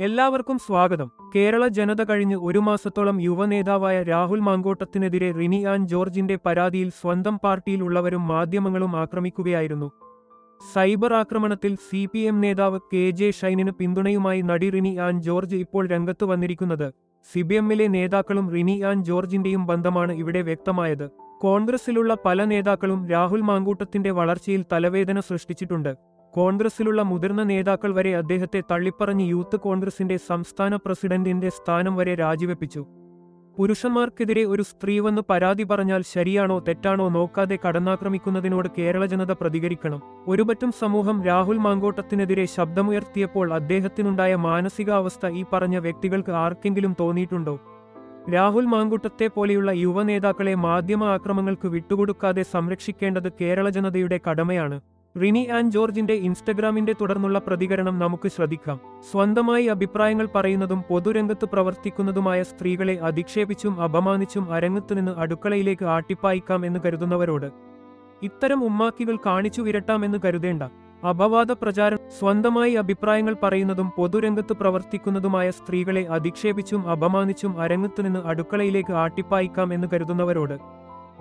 എല്ലാവർക്കും സ്വാഗതം. കേരള ജനത കഴിഞ്ഞ് ഒരു മാസത്തോളം യുവനേതാവായ രാഹുൽ മാങ്കോട്ടത്തിനെതിരെ റിനി ആൻ ജോർജിന്റെ പരാതിയിൽ സ്വന്തം പാർട്ടിയിലുള്ളവരും മാധ്യമങ്ങളും ആക്രമിക്കുകയായിരുന്നു. സൈബർ ആക്രമണത്തിൽ സി പി എം നേതാവ് കെ ജെ ഷൈനിന് പിന്തുണയുമായി നടി റിനി ആൻ ജോർജ് ഇപ്പോൾ രംഗത്ത് വന്നിരിക്കുന്നത്. സിബിഎമ്മിലെ നേതാക്കളും റിനി ആൻ ജോർജിന്റെയും ബന്ധമാണ് ഇവിടെ വ്യക്തമായത്. കോൺഗ്രസിലുള്ള പല നേതാക്കളും രാഹുൽ മാങ്കൂട്ടത്തിന്റെ വളർച്ചയിൽ തലവേദന സൃഷ്ടിച്ചിട്ടുണ്ട്. കോൺഗ്രസിലുള്ള മുതിർന്ന നേതാക്കൾ വരെ അദ്ദേഹത്തെ തള്ളിപ്പറഞ്ഞ് യൂത്ത് കോൺഗ്രസിന്റെ സംസ്ഥാന പ്രസിഡന്റിന്റെ സ്ഥാനം വരെ രാജിവെപ്പിച്ചു. പുരുഷന്മാർക്കെതിരെ ഒരു സ്ത്രീ വന്ന് പരാതി പറഞ്ഞാൽ ശരിയാണോ തെറ്റാണോ നോക്കാതെ കടന്നാക്രമിക്കുന്നതിനോട് കേരള ജനത പ്രതികരിക്കണം. ഒരുപറ്റം സമൂഹം രാഹുൽ മാങ്കോട്ടത്തിനെതിരെ ശബ്ദമുയർത്തിയപ്പോൾ അദ്ദേഹത്തിനുണ്ടായ മാനസികാവസ്ഥ ഈ പറഞ്ഞ വ്യക്തികൾക്ക് ആർക്കെങ്കിലും തോന്നിയിട്ടുണ്ടോ? രാഹുൽ മാങ്കൂട്ടത്തെ പോലെയുള്ള യുവനേതാക്കളെ മാധ്യമ ആക്രമങ്ങൾക്ക് വിട്ടുകൊടുക്കാതെ സംരക്ഷിക്കേണ്ടത് കേരള ജനതയുടെ കടമയാണ്. റിനി ആൻഡ് ജോർജിന്റെ ഇൻസ്റ്റഗ്രാമിന്റെ തുടർന്നുള്ള പ്രതികരണം നമുക്ക് ശ്രദ്ധിക്കാം. സ്വന്തമായി അഭിപ്രായങ്ങൾ പറയുന്നതും പൊതുരംഗത്ത് പ്രവർത്തിക്കുന്നതുമായ സ്ത്രീകളെ അധിക്ഷേപിച്ചും അപമാനിച്ചും അരങ്ങത്തുനിന്ന് അടുക്കളയിലേക്ക് ആട്ടിപ്പായിക്കാം എന്ന് കരുതുന്നവരോട്. ഇത്തരം ഉമ്മാക്കികൾ കാണിച്ചു വിരട്ടാമെന്ന് കരുതേണ്ട. അപവാദ പ്രചാരണം സ്വന്തമായി അഭിപ്രായങ്ങൾ പറയുന്നതും പൊതുരംഗത്ത് പ്രവർത്തിക്കുന്നതുമായ സ്ത്രീകളെ അധിക്ഷേപിച്ചും അപമാനിച്ചും അരങ്ങത്തുനിന്ന് അടുക്കളയിലേക്ക് ആട്ടിപ്പായിക്കാം എന്ന് കരുതുന്നവരോട്.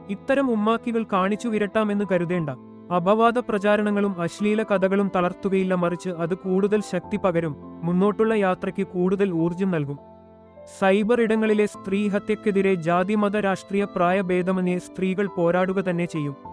ഇത്തരം ഉമ്മാക്കികൾ കാണിച്ചു വിരട്ടാമെന്ന് കരുതേണ്ട. അപവാദ പ്രചാരണങ്ങളും അശ്ലീല കഥകളും തളർത്തുകയില്ല മറിച്ച് അത് കൂടുതൽ ശക്തി പകരും. മുന്നോട്ടുള്ള യാത്രയ്ക്ക് കൂടുതൽ ഊർജം നൽകും. സൈബർ ഇടങ്ങളിലെ സ്ത്രീഹത്യക്കെതിരെ ജാതിമത രാഷ്ട്രീയ പ്രായഭേദമന്യേ സ്ത്രീകൾ പോരാടുക തന്നെ ചെയ്യും.